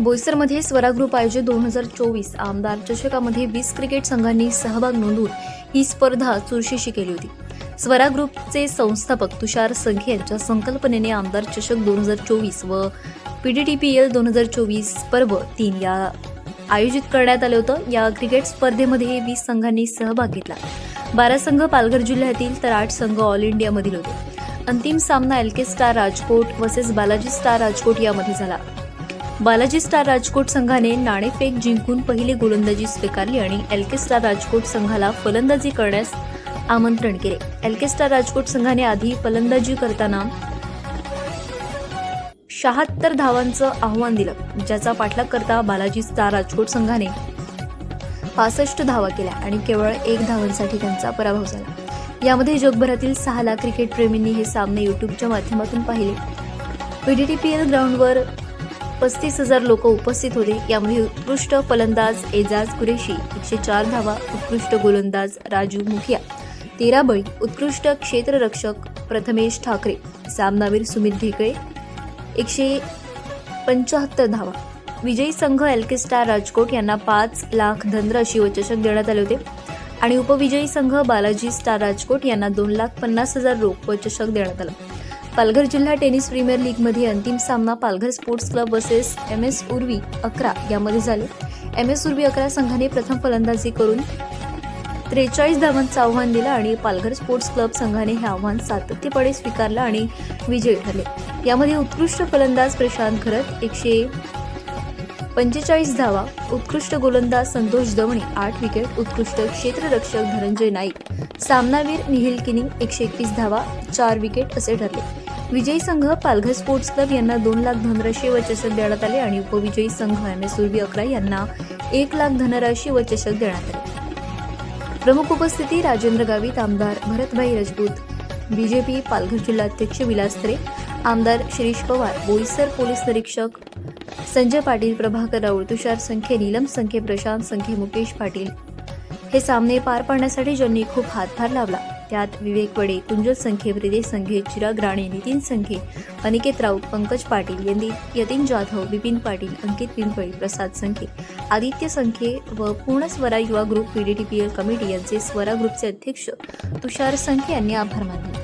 बोईसरमध्ये Swara group आयोजित दोन हजार चोवीस आमदार चषकामध्ये वीस क्रिकेट संघांनी सहभाग नोंदवून ही स्पर्धा चुरशीशी केली होती. स्वरा ग्रुपचे संस्थापक तुषार संघे यांच्या संकल्पनेने आमदार चषक दोन हजार चोवीस व पीडीटीपीएल दोन हजार चोवीस पर्व तीन या आयोजित करण्यात आलं होतं. या क्रिकेट स्पर्धेमध्ये वीस संघांनी सहभाग घेतला. बारा संघ पालघर जिल्ह्यातील तर आठ संघ ऑल इंडियामधील होते. अंतिम सामना L K star Rajkot versus Balaji star Rajkot यामध्ये झाला. बालाजी स्टार राजकोट संघाने नाणेफेक जिंकून पहिली गोलंदाजी स्वीकारली आणि एलके स्टार राजकोट संघाला फलंदाजी करण्यास आमंत्रण केले. एलके स्टार राजकोट संघाने आधी फलंदाजी करताना शहात्तर धावांचं आव्हान दिलं ज्याचा पाठलाग करता बालाजी स्टार राजकोट संघाने पासष्ट धावा केल्या आणि केवळ एक धावांसाठी त्यांचा पराभव झाला. यामध्ये जगभरातील सहा लाख क्रिकेट प्रेमींनी हे सामने युट्यूबच्या माध्यमातून पाहिले. पीडीटीपीएल ग्राउंडवर पस्तीस हजार लोक उपस्थित होते. यामध्ये उत्कृष्ट फलंदाज एजाज कुरेशी एकशे चार धावा उत्कृष्ट गोलंदाज राजू मुखिया तेरा बळी उत्कृष्ट क्षेत्ररक्षक प्रथमेश ठाकरे सामनावीर सुमित ढेकळे एकशे पंच्याहत्तर धावा. विजयी संघ एलके स्टार राजकोट यांना पाच लाख धनराशी व देण्यात आले होते. आणि उपविजयी संघ बालाजी स्टार राजकोट यांना दोन लाख पन्नास हजार रोख वचषक देण्यात आलं. पालघर जिल्हा टेनिस प्रीमियर लीगमध्ये अंतिम सामना Palghar sports club versus M S Urvi अकरा यामध्ये झाले. एम एस उर्वी अकरा संघाने प्रथम फलंदाजी करून त्रेचाळीस धावांचं आव्हान दिलं आणि पालघर स्पोर्ट्स क्लब संघाने हे आव्हान सातत्यपणे स्वीकारलं आणि विजयी ठरले. यामध्ये उत्कृष्ट फलंदाज प्रशांत खरत एकशे पंचेचाळीस धावा उत्कृष्ट गोलंदाज संतोष दवणे आठ विकेट उत्कृष्ट क्षेत्ररक्षक धनंजय नाईक. सामनावीर निहिल किनिंग एकशे एकवीस धावा चार विकेट असे ठरले. विजयी संघ पालघर स्पोर्ट्स क्लब यांना दोन लाख धनराशी व चषक देण्यात आले आणि उपविजयी संघ एम एस उर्वी अकरा यांना एक लाख धनराशी व चषक देण्यात आले. प्रमुख उपस्थिती राजेंद्र गावित आमदार भरतभाई राजपूत बीजेपी पालघर जिल्हाध्यक्ष विलास थरे आमदार शिरीष पवार बोईसर पोलीस निरीक्षक संजय पाटील प्रभाकर राऊळ तुषार संखे नीलम संखे प्रशांत संखे मुकेश पाटील हे सामने पार पाडण्यासाठी ज्यांनी खूप हातभार लावला त्यात विवेक वडे तुंजल संखे ब्रिदे संघे चिराग राणे नितीन संघे अनिकेत राऊत पंकज पाटील यांनी यतीन जाधव बिपिन पाटील अंकित पिंपळी प्रसाद संखे आदित्य संखे व पूर्ण स्वरा युवा ग्रुप पीडीटीपीएल कमिटी यांचे स्वरा ग्रुपचे अध्यक्ष तुषार संखे यांनी आभार मानले.